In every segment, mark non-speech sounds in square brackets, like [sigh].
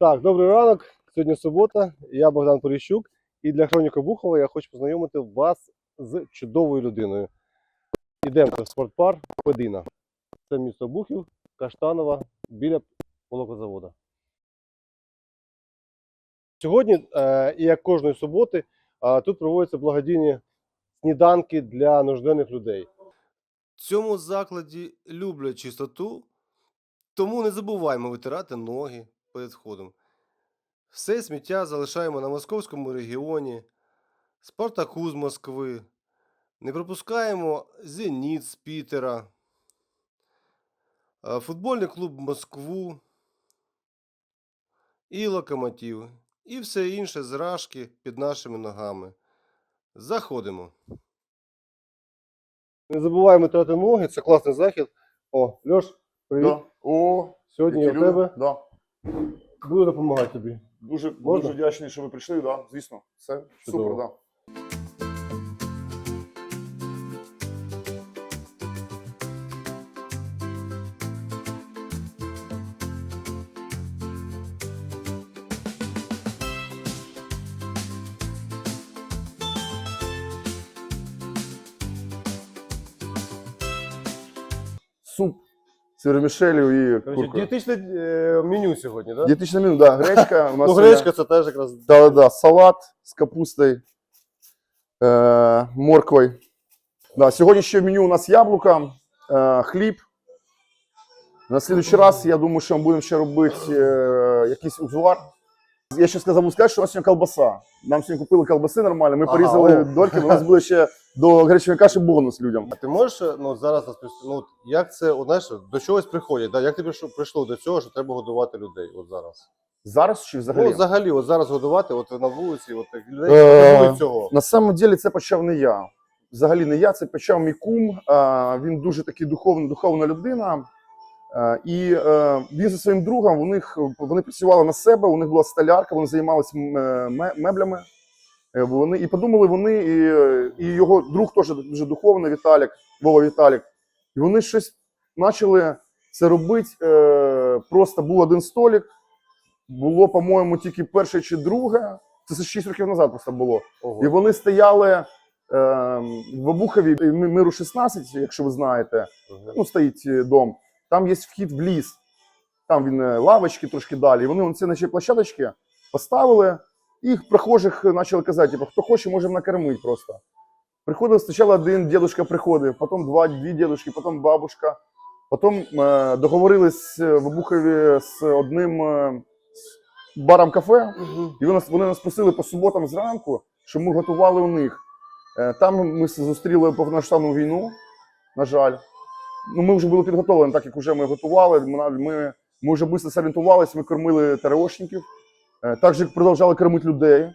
Так, добрий ранок. Сьогодні субота. Я Богдан Поліщук. І для Хроніка Бухова я хочу познайомити вас з чудовою людиною. Ідемо в спортпар Педина. Це місто Бухів, Каштанова, біля молокозавода. Сьогодні, е, і як кожної суботи, е, тут проводяться благодійні сніданки для нужденних людей. В цьому закладі люблять чистоту, тому не забуваємо витирати ноги перед входом. Все сміття залишаємо на московському регіоні, Спартаку з Москви. Не пропускаємо Зеніт з Пітера, е, футбольний клуб Москву і Локомотив. І все інше зражки під нашими ногами. Заходимо. Не забуваємо витирати ноги, це класний захід. О, Льош, привіт. Да. О, Сьогодні я які тебе Да. Буду допомагати тобі. Дуже, Можна? дуже вдячний, що ви прийшли, да, звісно. Все Чудово. супер, да. Суп з вермішелью і Короче, куркою. дієтичне е, меню сьогодні, так? Да? Дієтичне меню, да, гречка. [laughs] У нас Ну, гречка це теж якраз. Да, да, салат з капустою, е, морквою. Да, сьогодні ще в меню у нас яблука, е, хліб. На слідуючий раз, я думаю, що ми будемо ще робити е, якийсь узвар. Я ще сказав сказати, що у нас сьогодні колбаса. Нам сьогодні купили колбаси нормально, ми Ага, порізали о. дольки, у нас буде ще до гречної каші бонус людям. А ти можеш ну, зараз розповісти, ну, як це, от, знаєш, до чогось приходять, да? як ти прийшло, прийшло до цього, що треба годувати людей от зараз? Зараз чи взагалі? Ну, взагалі, от зараз годувати, от на вулиці, от так, людей Е, потребують цього. На самом деле це почав не я. Взагалі не я, це почав мій кум. А, Він дуже такий духовна, духовна людина. А, І е, він зі своїм другом, у них вони працювали на себе, у них була столярка, вони займалися е, ме- меблями. Е, Вони і подумали вони, і, е, і його друг теж дуже духовний Віталік, Вова Віталік. І вони щось почали це робити. Е, Просто був один столик. Було, по-моєму, тільки перше чи друге. Це 6 років назад просто було. Ого. І вони стояли е, в Обухові е, миру 16, якщо ви знаєте. Ну, стоїть е, дом. Там є вхід в ліс. Там він е, лавочки трошки далі. Вони вон ці наші площадочки поставили. І прохожих почали казати, типу, хто хоче, можемо накормити просто. Приходив спочатку один дідусь приходив, потім два, дві дідушки, потім бабушка. Потім е, договорились е, в Обухові з одним е, баром кафе. І вони, нас- вони нас просили по суботам зранку, щоб ми готували у них. Е, Там ми зустріли повноштабну війну, на жаль. Ну, ми вже були підготовлені, так як вже ми готували. Ми, ми, ми вже швидко зорієнтувалися, ми кормили ТРОшників. Е, Також продовжали кормити людей.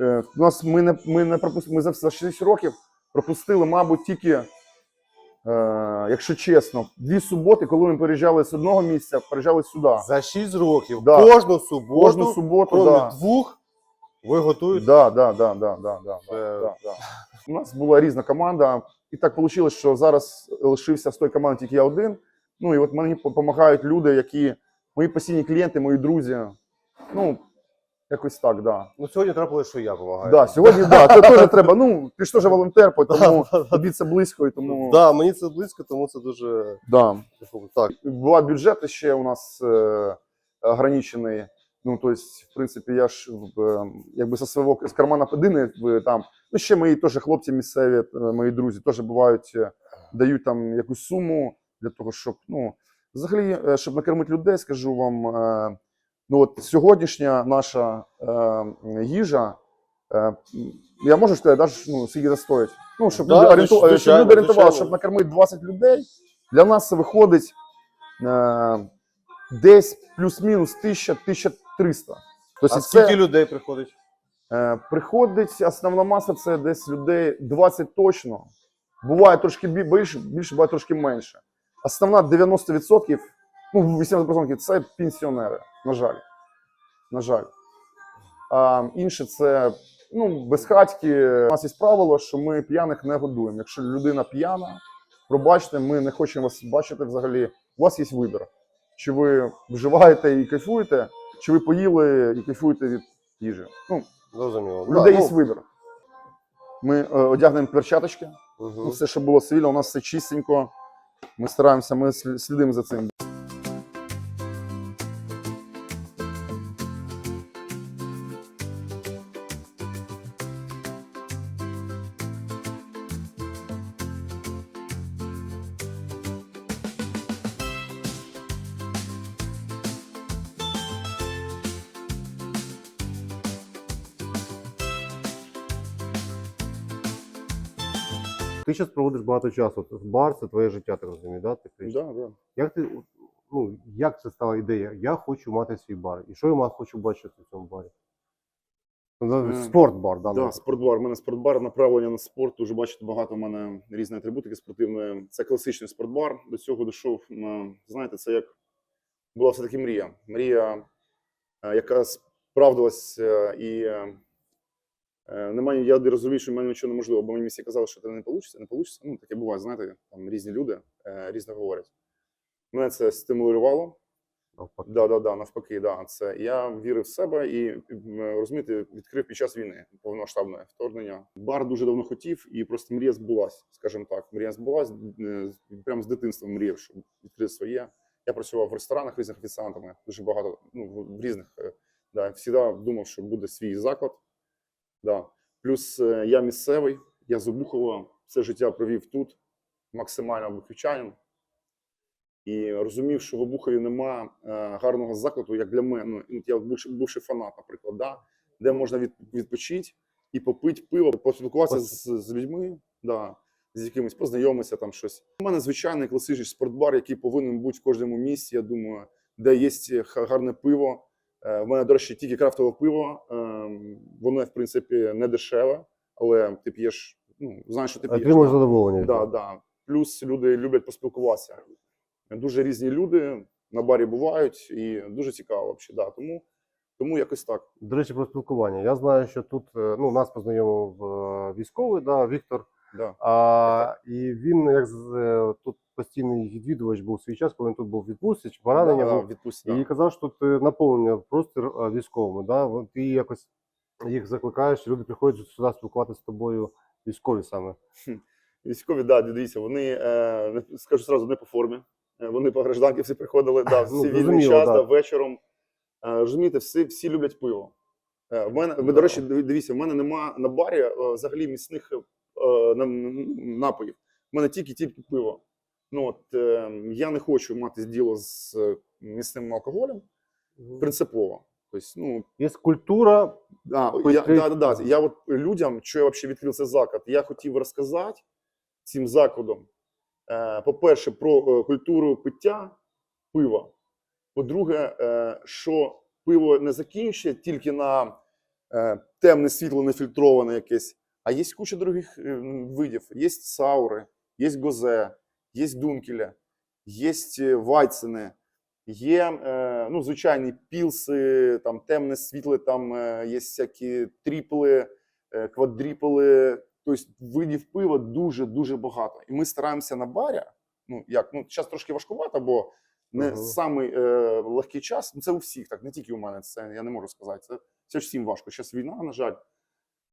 Е, У нас ми не, ми не пропустили, ми за, за 6 років пропустили, мабуть, тільки, е, якщо чесно, дві суботи, коли ми переїжджали з одного місця, переїжджали сюди. За 6 років, Да. кожну суботу, Кожну суботу, кроме да. двох, ви готуєте. Да, да, да, да, да, да, да, да, да. У нас була різна команда, і так вийшло, що зараз лишився з тої команди тільки я один. Ну і от мені допомагають люди, які мої постійні клієнти, мої друзі. Ну, якось так, да. Ну, сьогодні трапилось, що я допомагаю. Да, сьогодні, да, це теж [laughs] треба. Ну, ти ж теж волонтер, тому тобі це близько, і тому. Да, мені це близько, тому це дуже Да. так. Була бюджет ще у нас е, ограничений. Ну, то есть, в принципі, я ж е, якби со свого з кармана подини в- там. Ну, ще мої теж хлопці місцеві, е, мої друзі, теж бувають, е, дають там якусь суму для того, щоб ну, взагалі, е, щоб накормити людей, скажу вам. Ну, от сьогоднішня наша е, їжа. Е, я можу сказати, навіть, ну, скільки це стоїть. Ну, щоб Да, люди, звич- орієнту... щоб люди орієнтували, щоб накормити 20 людей. Для нас це виходить е, десь плюс-мінус 1000-1300. Тобто А це скільки людей приходить? е, приходить основна маса це десь людей 20 точно. Буває трошки більше, більше буває трошки менше. Основна 90%, ну 80% це пенсіонери, на жаль. На жаль. А інше це ну, безхатьки. У нас є правило, що ми п'яних не годуємо. Якщо людина п'яна, пробачте, ми не хочемо вас бачити взагалі. У вас є вибір. Чи ви вживаєте і кайфуєте, чи ви поїли і кайфуєте від їжі. Ну, Зрозуміло. у людей є ну, вибір. Ми е, одягнемо перчаточки, Угу. ну, все, що було цивільно, у нас все чистенько. Ми стараємося, ми слідимо за цим. Ти зараз проводиш багато часу. Бар це твоє життя, так розумію, да? Ти Да, да. Як ти ну як це стала ідея? Я хочу мати свій бар. І що я хочу бачити в цьому барі? Ну, Е, Спортбар, да, Да, спортбар. У мене спортбар направлення на спорт. Дуже бачите, багато в мене різної атрибутики спортивної. Це класичний спортбар. До цього дійшов. Знаєте, це як була все-таки мрія. Мрія, е, яка справдилась і е, е, немає. Я розумію, що в мене нічого неможливо, бо мені всі казали, що це не вийде, не вийде. Ну, таке буває, знаєте, там різні люди е, різно говорять. Мене це стимулювало. навпаки. Да, да, да, навпаки, да. Це я вірив в себе і розумієте, відкрив під час війни повномасштабне вторгнення. Бар дуже давно хотів, і просто мрія збулась, скажімо так. Мрія збулась е, прямо з дитинства мріяв, щоб відкрити своє. Я працював в ресторанах різних офіціантами, дуже багато, ну, в- різних. е, Да, завжди думав, що буде свій заклад. Да. Плюс е, я місцевий, я з Обухова, все життя провів тут, максимально обухівчанин. І розумів, що в Обухові нема е, гарного закладу, як для мене. Ну, я бувши, бувший фанат, наприклад, да? де можна від, відпочити і попити пиво, поспілкуватися з, з людьми, да, з якимось познайомитися там щось. У мене звичайний класичний спортбар, який повинен бути в кожному місці. Я думаю, де є гарне пиво. Е, в мене, до речі, тільки крафтове пиво. Е, воно, в принципі, не дешеве, але ти п'єш, ну, знаєш, що ти п'єш. Отримуєш задоволення. Да, да. Плюс люди люблять поспілкуватися. Дуже різні люди на барі бувають, і дуже цікаво взагалі. Да. Тому, тому якось так. До речі, про спілкування. Я знаю, що тут е, ну, нас познайомив військовий, да, Віктор. Да. А, і він як тут постійний відвідувач був свій час, коли він тут був відпустці, чи поранення да, був. відпустці, І да. казав, що тут наповнення простір військовими. Да? Ти якось їх закликаєш, люди приходять сюди спілкуватися з тобою, військові саме. Військові, да, дивіться, вони, е, скажу зразу, не по формі. Е, Вони по гражданки всі приходили, да, [laughs] всі Ну, вільний час, да. да, вечором. Е, розумієте, всі, всі люблять пиво. В мене, ви, до речі, дивіться, в мене нема на барі взагалі міцних напоїв. У мене тільки-тільки пиво. Ну, от, е, я не хочу мати діло з е, міцним алкоголем принципово. Тобто, ну, Є культура, А, я, да, да, да. я от людям, що я взагалі відкрив цей заклад, я хотів розказати цим закладом, е, по-перше, про е, культуру пиття пива. По-друге, е, що пиво не закінчує тільки на е, темне світло, нефільтроване якесь, а є куча других е, видів. Є саури, є гозе, є дункеля, є вайцени, є е, ну, звичайні пілси, там темне світле, там є всякі тріпли, квадріпли. Тобто видів пива дуже-дуже багато. І ми стараємося на барі. Ну, як, ну, зараз трошки важкувато, бо не Ага. самий е, легкий час. Ну, це у всіх, так, не тільки у мене. Це я не можу сказати. Це, це ж всім важко. Зараз війна, на жаль.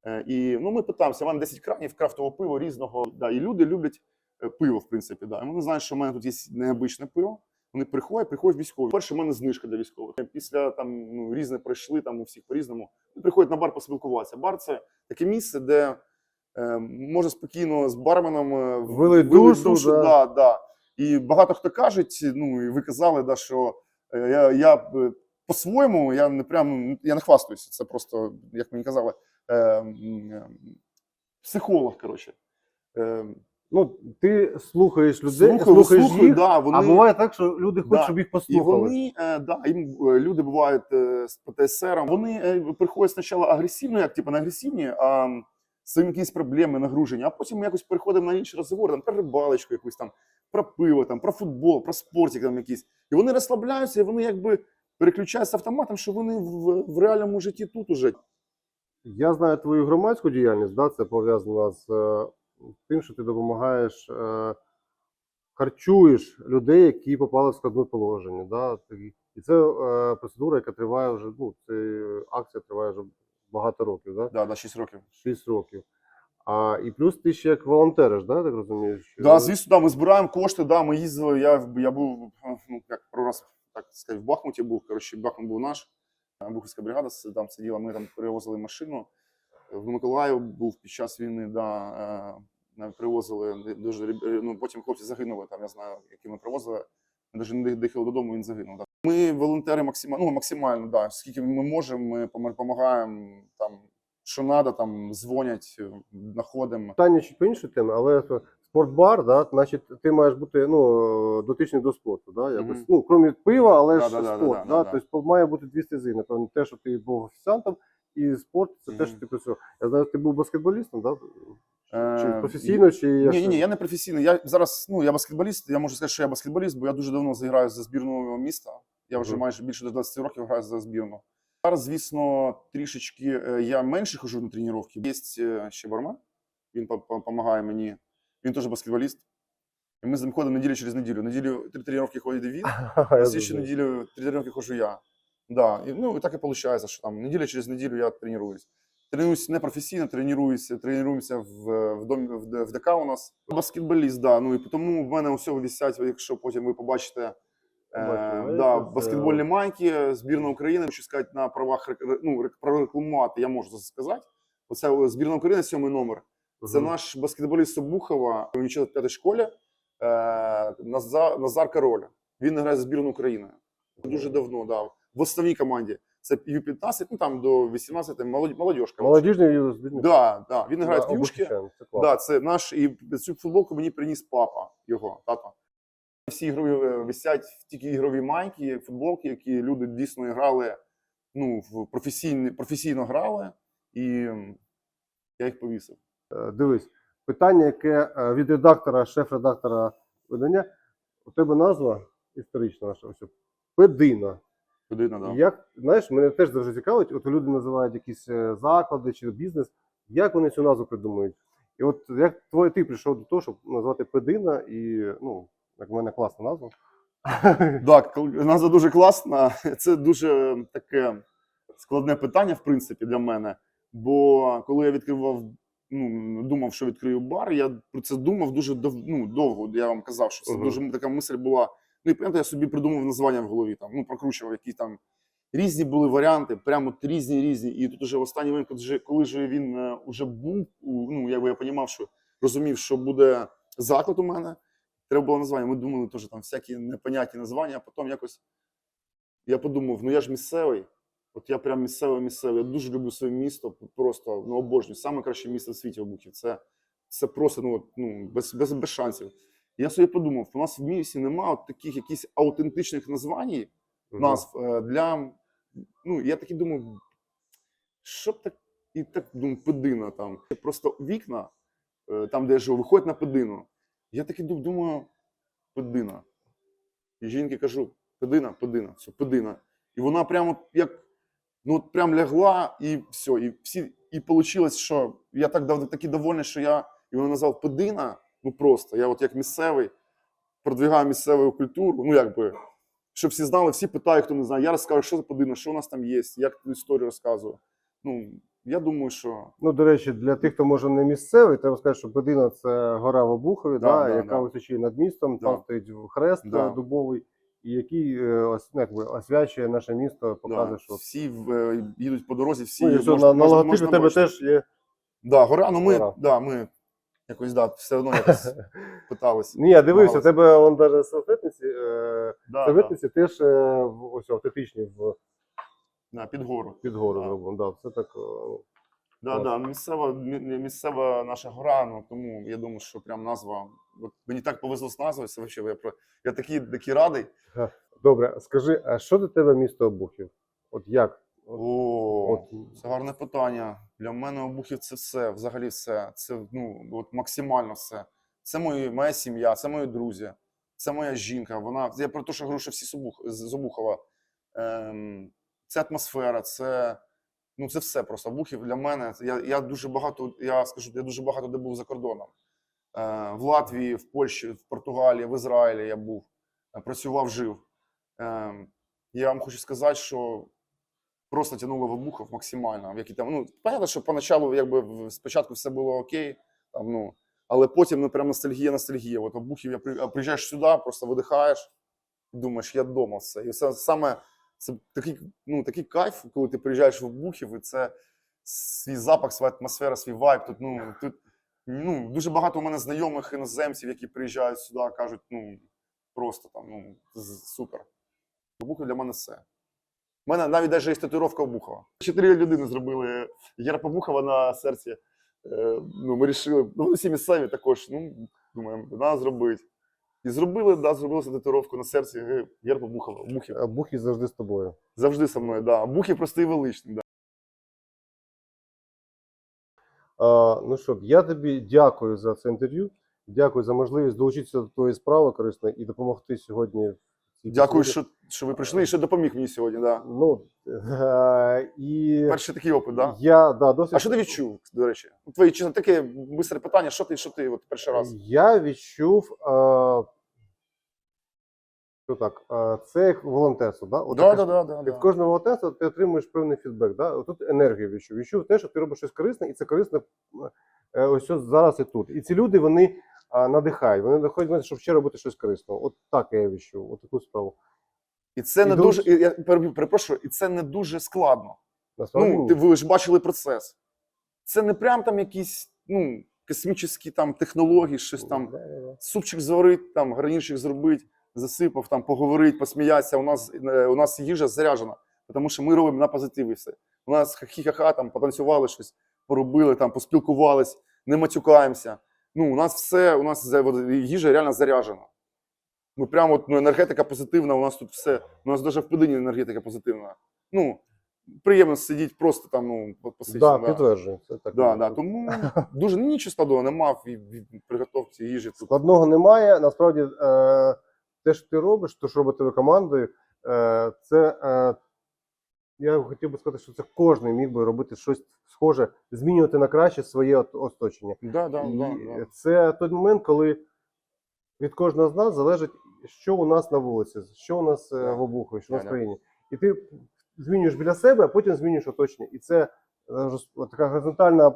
Е, і ну, ми питаємося, мене 10 кранів крафтового пива різного. Да, і люди люблять пиво, в принципі. Да. І вони знають, що в мене тут є необичне пиво. Вони приходять, приходять військові. Перше, в мене знижка для військових. Після там ну, різне пройшли, там у всіх по-різному. Вони приходять на бар поспілкуватися. Бар це таке місце, де е, можна спокійно з барменом е, Вилить вилить душу, да. да, да. І багато хто кажуть, ну і ви казали, да, що е, я, я е, по-своєму, я не прям я не хвастаюся. Це просто, як мені казали, е, е, психолог, коротше. Е, ну, ти слухаєш людей, слухаю, слухаєш слухаю, їх, да, вони, а буває так, що люди хочуть, Да. щоб їх і послухали. вони, е, да, їм е, люди бувають е, з ПТСР, вони е, приходять спочатку агресивно, як типу не агресивні, а м, з якісь проблеми, нагруження, а потім ми якось переходимо на інші розговори, там, про рибалочку якусь там, про пиво, там, про футбол, про спортик там якийсь. І вони розслабляються, і вони якби переключаються автоматом, що вони в, в реальному житті тут уже. Я знаю твою громадську діяльність, да, це пов'язано з е, тим, що ти допомагаєш, е, харчуєш людей, які попали в складне положення. Да? І це е, процедура, яка триває вже, ну, це акція триває вже багато років, да? Да, да, 6 років. 6 років. А, і плюс ти ще як волонтериш, да, так розумієш? Да, звісно, да, ми збираємо кошти, да, ми їздили. Я, я був, ну, як пару раз, так сказати, в Бахмуті був. Коротше, Бахмут був наш, Бухівська бригада там сиділа, ми там перевозили машину. В Миколаїв був під час війни, да, е, е, привозили дуже е, ну, потім хлопці загинули, там, я знаю, які ми привозили. Ми навіть не доїхали додому, він загинув. Да. Ми волонтери максимально, ну, максимально, да, скільки ми можемо, ми допомагаємо, там, що треба, там, дзвонять, е, знаходимо. Питання чуть по іншій темі, але спортбар, да, значить, ти маєш бути ну, дотичний до спорту, да, якось, Мгм. ну, крім пива, але Да, ж да, да, спорт. да, Да, да, да. Тобто має бути дві стези. Напевно, те, що ти був офіціантом, і спорт це те, що Мгм. ти працював. Я знаю, ти був баскетболістом, да? чи Е, професійно, чи як? Ні, ні, ні, я не професійний. Я зараз, ну я баскетболіст. Я можу сказати, що я баскетболіст, бо я дуже давно зіграю за збірну міста. Я вже майже більше до 20 років граю за збірну. Зараз, звісно, трішечки е, я менше хожу на тренування. Є е, ще Барма, він допомагає мені. Він теж баскетболіст. І ми з ним ходимо неділю через неділю. Неділю три тренування ходить він, [laughs] а ще неділю три тренування ходжу я. Да. І, ну, і так і виходить, що там неділя через неділю я тренуюсь. Тренуюсь не професійно, тренуюся, тренуємося в, в домі в, в ДК у нас. Баскетболіст, да. Ну і тому в мене усього висять, якщо потім ви побачите. Е, Бачу, да, лейкос, баскетбольні е. майки, збірна України. Хочу сказати, на правах ну, рек- прорекламувати, я можу це сказати. Оце збірна України, сьомий номер. Це Мгм. наш баскетболіст Собухова, він вчив в п'ятій школі. Е, Назар, Назар Король. Він грає за збірну України. Дуже давно, да. В основній команді. Це Ю-15, ну там до 18, молодь, молодіжка. Молодіжний. Да, да. Він грає Да, в Юшки. Це. Да, це наш і цю футболку мені приніс папа його, тато. Всі ігрові е, висять тільки ігрові майки, футболки, які люди дійсно грали, ну, в професійні, професійно грали, і я їх повісив. Е, Дивись, питання, яке е, від редактора, шеф-редактора видання. У тебе назва історична наша ось Педина. Людина, да. Як знаєш, мене теж дуже цікавить, от люди називають якісь е, заклади чи бізнес. Як вони цю назву придумують? І от як твоє ти прийшов до того, щоб назвати Педина, і ну, як в мене класна назва. [laughs] Так, назва дуже класна. [laughs] Це дуже таке складне питання, в принципі, для мене. Бо коли я відкривав, ну, думав, що відкрию бар, я про це думав дуже дов, ну, довго. Я вам казав, що це Мгм. дуже така мисль була. Ну і пам'ятаю, я собі придумав названня в голові, там, ну, прокручував, які там різні були варіанти, прямо різні, різні. І тут уже в останній момент, коли вже, вже він е, уже був, ну, якби я розумів, що розумів, що буде заклад у мене, треба було названня. Ми думали теж там всякі непонятні названня, а потім якось я подумав: ну я ж місцевий. От я прям місцевий місцевий. Я дуже люблю своє місто, просто ну, обожнюю. Саме краще місто в світі Обухів. Це, це просто ну, ну, без, без, без шансів. Я собі подумав, у нас в місті немає от таких якихось аутентичних названь, назв е, для. Ну, я таки думаю, що так. І так думаю, педина там. Просто вікна, е, там, де я живу, виходять на педину. Я таки дум- думаю, педина. І жінки кажу: педина, педина, все, педина. І вона прямо як ну от прям лягла, і все. І всі, і вийшло, що я так дав такий довольний, що я його назвав педина. Ну просто я, от як місцевий, продвигаю місцеву культуру. Ну якби, щоб всі знали, всі питають, хто не знає. Я розкажу, що за педина, що у нас там є, як ту історію розказую. Ну, я думаю, що Ну, до речі, для тих, хто може не місцевий, треба сказати, що Педина це гора в Обухові, Да, да, да, яка да. височіє над містом, Да. там стоїть хрест Да. дубовий, і який е, ну, якби, освячує наше місто, показує, да, що всі в- е, їдуть по дорозі, всі ну, все, можна- на, на логотипі можна тебе бачити. теж є. Да, гора, ну ми, Гора. да, ми якось да, все одно якось [laughs] питалися. Ні, я дивився, у тебе он навіть салфетниці, е, Да, салфетниці теж е, в- ось автентичні в да, під гору. під гору Да. зроблено. Да, все так. е, ну, Да, Клас. да, місцева, мі- місцева наша гора, ну тому я думаю, що прям назва. От мені так повезло з назвою, це вообще, я, про- я такий, такий радий. Добре, скажи, а що для тебе місто Обухів? От як? О, от, це гарне питання. Для мене обухів це все, взагалі все. Це ну, от максимально все. Це мої, моя сім'я, це мої друзі, це моя жінка. Вона, я про те, що говорю, всі з Обух- з з Обухова. Ем, це атмосфера, це, ну, це все просто. Обухів для мене. Я, я дуже багато, я скажу, я дуже багато де був за кордоном. Е, в Латвії, в Польщі, в Португалії, в Ізраїлі я був, е, працював, жив. Ем, Я вам хочу сказати, що просто тянуло вибухов максимально. В які там, ну, понятно, що поначалу, якби спочатку все було окей, там, ну, але потім ну, прям ностальгія, ностальгія. От обухів, я приїжджаєш сюди, просто видихаєш, і думаєш, я вдома все. І це саме це такий, ну, такий кайф, коли ти приїжджаєш в обухів, і це свій запах, своя атмосфера, свій вайб. Тут, ну, тут ну, дуже багато у мене знайомих іноземців, які приїжджають сюди, кажуть, ну, просто там, ну, супер. Обухів для мене все. У мене навіть навіть є татуїровка Обухова. Чотири людини зробили герб Обухова на серці. Е, ну, ми вирішили, ну, всі місцеві також, ну, думаємо, треба зробити. І зробили, да, зробили татуїровку на серці герб Обухова. Обухів. А Бухі завжди з тобою. Завжди со мною, да. Обухів простий величний, да. А, ну що, я тобі дякую за це інтерв'ю. Дякую за можливість долучитися до твоєї справи корисної і допомогти сьогодні. Дякую, що, що ви прийшли і що допоміг мені сьогодні, да. Ну, е, і Перший такий опит, да? я, да, досить... А що ти відчув, до речі? Ну, Твої чесно, таке бистре питання, що ти, що ти от перший раз? Я відчув, е, що так, е, це як волонтерство. Да? От Да, да, да, да, Від да. кожного волонтерства ти отримуєш певний фідбек. Да? Тут енергію відчув. Відчув те, що ти робиш щось корисне, і це корисне е, ось зараз і тут. І ці люди вони надихають. Вони доходять мене, щоб ще робити щось корисне. От так я відчув, от таку справу. І це І не дуже- дуже, і я переб'ю, перепрошую, і це не дуже складно. Насправді Ну, ні. ти, ви ж бачили процес. Це не прям там якісь, ну, космічні там технології, щось там. Супчик зварить, там гарнірчик зробить, засипав, там поговорить, посміятися. У нас, е, у нас їжа заряджена, тому що ми робимо на позитиві все. У нас хі-ха-ха, там потанцювали щось, поробили, там, поспілкувались, не матюкаємося. Ну, у нас все, у нас їжа реально заряджена. Ми прямо от, ну, енергетика позитивна, у нас тут все. У нас навіть в Педині енергетика позитивна. Ну, приємно сидіти просто там, ну, посидіти. Да, підтверджую. Це так. Да, да. Тому [laughs] дуже ну, нічого складного нема в, приготовці їжі. Складного немає. Насправді, е, те, що ти робиш, то, що робите ви командою, е, це е, я хотів би сказати, що це кожен міг би робити щось схоже, змінювати на краще своє оточення. Да, да, І да, да. це той момент, коли від кожного з нас залежить, що у нас на вулиці, що у нас е, Да. в обухові, що у нас в Да-да. країні. І ти змінюєш біля себе, а потім змінюєш оточення. І це е, така горизонтальна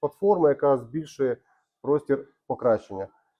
платформа, яка збільшує простір покращення.